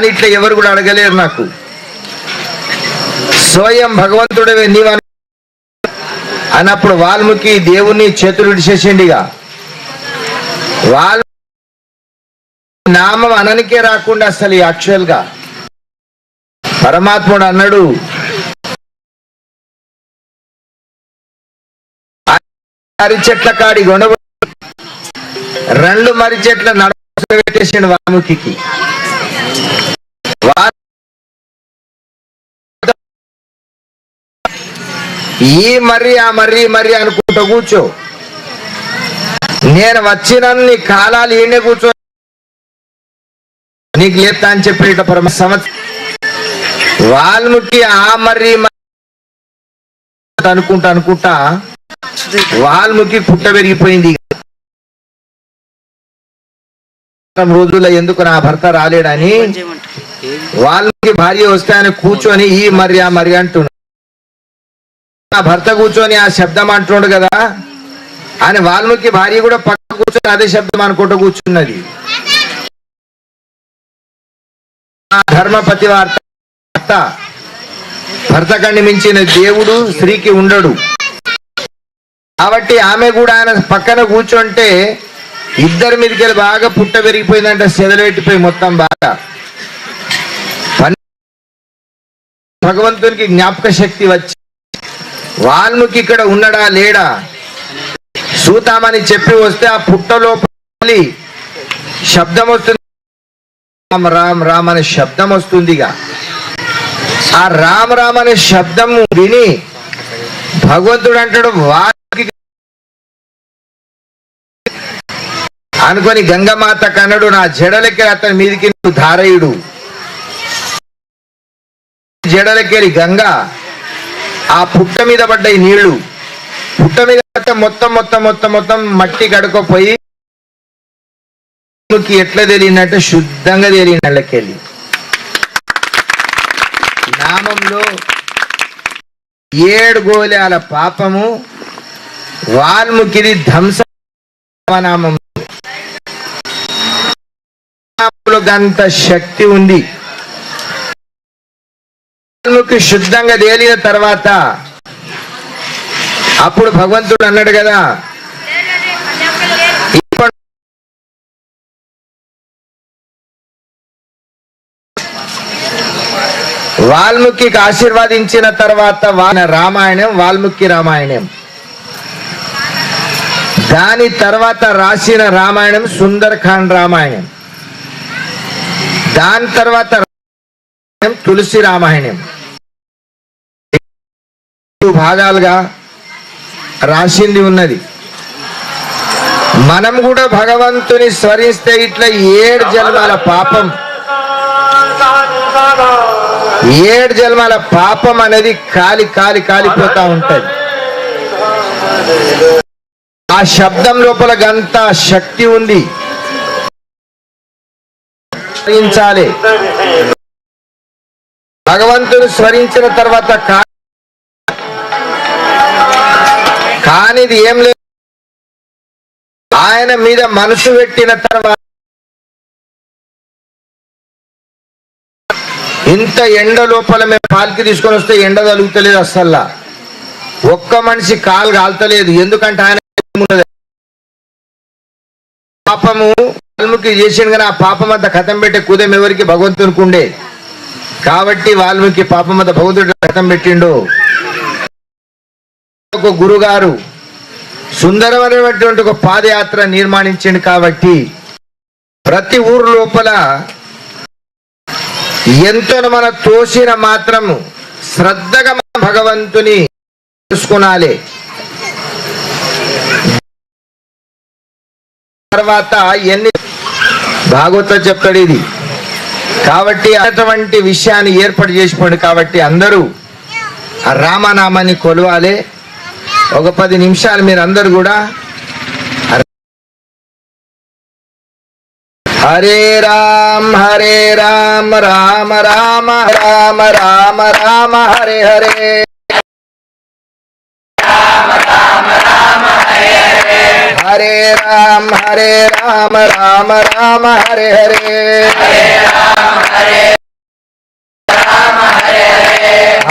కానీ ఇట్లా ఎవరు కూడా అడగలేరు నాకు. స్వయం భగవంతుడే నీవు అన్నప్పుడు వాల్మీకి దేవుని చేతులు విడిచేసిండిగా వాల్ నామం అననికే రాకుండా అసలు యాక్చువల్గా. పరమాత్ముడు అన్నాడు చెట్ల కాడి గొడవ రెండు మరి చెట్ల నడవ పెట్టేసిండు వాల్మీకి ఈ మర్రి ఆ మర్రి మర్రి అనుకుంటూ కూర్చో. నేను వచ్చినన్ని కాలాలు ఈయనే కూర్చో. నీకు లేత అని చెప్పి పరమ సంవత్సరం వాల్మీకి ఆ మర్రి మర్రి అనుకుంటా అనుకుంటా వాల్మీకి పుట్ట పెరిగిపోయింది. రోజుల్లో ఎందుకు నా భర్త రాలేడని వాల్మీకి భార్య వస్తే ఆయన కూర్చొని ఈ మరి ఆ మరి అంటున్నాడు. నా భర్త కూర్చొని ఆ శబ్దం అంటుండు కదా. ఆయన వాల్మీకి భార్య కూడా పక్క కూర్చొని అదే శబ్దం అనుకుంటూ కూర్చున్నది. ధర్మపతి వార్త. భర్త. భర్త కండి మించిన దేవుడు స్త్రీకి ఉండడు. కాబట్టి ఆమె కూడా ఆయన పక్కన కూర్చుంటే ఇద్దరి మీదకి బాగా పుట్ట పెరిగిపోయిందంటే సెదలు పెట్టిపోయి మొత్తం బాగా. భగవంతునికి జ్ఞాపక శక్తి వచ్చి వాల్మీకి ఇక్కడ ఉన్నడా లేడా? సూతామని చెప్పి వస్తే ఆ పుట్ట లోపలి శబ్దం వస్తుంది. రామ్ రామ్ రామ్ అనే శబ్దం వస్తుందిగా. ఆ రామ్ రామ్ అనే శబ్దం విని భగవంతుడు అంటాడు వాల్మీకి అనుకొని గంగమాత కన్నడు నా జడలకి అతని మీదికి నువ్వు ధారయుడు. జడలకెళ్ళి గంగ ఆ పుట్ట మీద పడ్డ ఈ నీళ్ళు పుట్ట మీద పడ్డ మొత్తం మొత్తం మొత్తం మొత్తం మట్టి గడుకపోయి ఎట్లా తెలియనట్టు శుద్ధంగా తెలియని వాళ్ళకెళ్ళి నామంలో ఏడు గోళాల పాపము వాల్ముకిది ధ్వంస నామం గంత శక్తి ఉంది. వాల్మీకి శుద్ధంగా తేలిన తర్వాత అప్పుడు భగవంతుడు అన్నాడు కదా వాల్మీకి ఆశీర్వాదించిన తర్వాత వా- రామాయణం వాల్మీకి రామాయణం. దాని తర్వాత రాసిన రామాయణం సుందరఖాండ్ రామాయణం. దాని తర్వాత రామాయణం తులసి రామాయణం. భాగాలుగా రాసింది ఉన్నది. మనం కూడా భగవంతుని స్మరిస్తే ఇట్లా ఏడు జన్మాల పాపం. ఏడు జన్మాల పాపం అనేది కాలి కాలి కాలిపోతా ఉంటది. ఆ శబ్దం లోపల గంత శక్తి ఉంది. భగవంతుని స్మరించిన తర్వాత కా- కానిది ఏం లేదు. ఆయన మీద మనసు పెట్టిన తర్వాత ఇంత ఎండ లోపల మేము పాలకి తీసుకొని వస్తే ఎండ తలుగుతలేదు అస్సల్లా ఒక్క మనిషి కాలు కాల్తలేదు. ఎందుకంటే ఆయన పాపము వాల్మీకి చేసిండు కానీ ఆ పాపం అంతా కథం పెట్టే కుదం ఎవరికి? భగవంతునికి ఉండే. కాబట్టి వాల్మీకి పాపం అంతా భగవంతుడు కథం పెట్టిండు. ఒక గురుగారు సుందరమైనటువంటి ఒక పాదయాత్ర నిర్మాణించిండు కాబట్టి ప్రతి ఊరు లోపల ఎంతో మన తోసిన మాత్రము శ్రద్ధగా మన భగవంతుని తెలుసుకునాలి తర్వాత ఎన్ని భాగవత చెప్తాడు ఇది. కాబట్టి అటువంటి విషయాన్ని ఏర్పాటు చేసుకోండి కాబట్టి అందరూ రామనామాన్ని కొలవాలి. ఒక పది నిమిషాలు మీరు అందరు కూడా హరే రామ్ హరే రామ్ రామ రామ రామ రామ రామ హరే హరే. హరే రామ్ హరే రామ రామ రామ హరే హరే.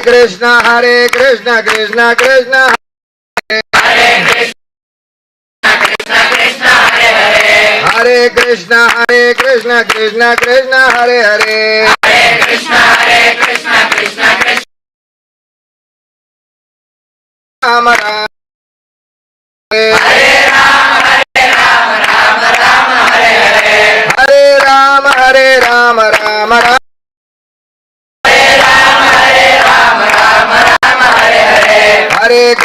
కృష్ణ హరే కృష్ణ కృష్ణ కృష్ణ హరే కృష్ణ హరే కృష్ణ కృష్ణ కృష్ణ హరే హరే రామ రామ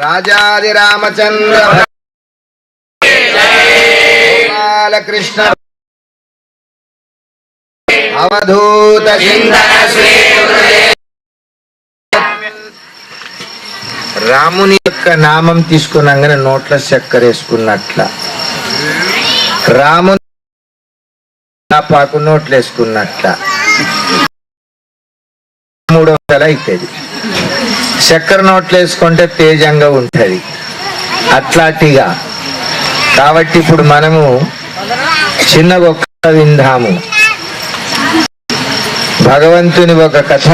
రాజాది రామచంద్ర బాలకృష్ణ అవధూత రాముని యొక్క నామం తీసుకున్నాగానే నోట్ల చక్కెర వేసుకున్నట్ల రాముని పాకు నోట్లు వేసుకున్నట్ల మూడు వందలు అవుతుంది చక్కెర నోట్లు వేసుకుంటే తేజంగా ఉంటుంది. అట్లాంటిగా కాబట్టి ఇప్పుడు మనము చిన్న ఒక్క విందాము. భగవంతుని ఒక కథ.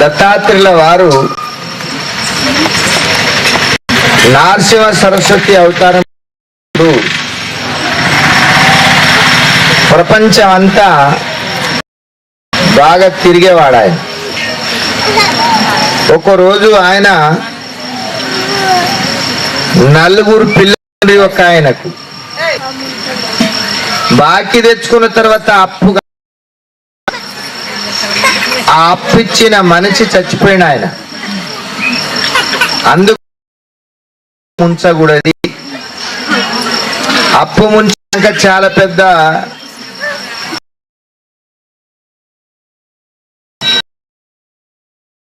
దత్తాత్రుల వారు నార్సింహ సరస్వతి అవతారం. ప్రపంచం అంతా బాగా తిరిగేవాడు ఆయన. ఒక రోజు ఆయన నలుగురు పిల్లలు ఒక ఆయనకు. బాకీ తెచ్చుకున్న తర్వాత అప్పు ఆ అప్పు ఇచ్చిన మనిషి చచ్చిపోయిన ఆయన. అందుకు ముంచకూడదు. అప్పు ముంచాక చాలా పెద్ద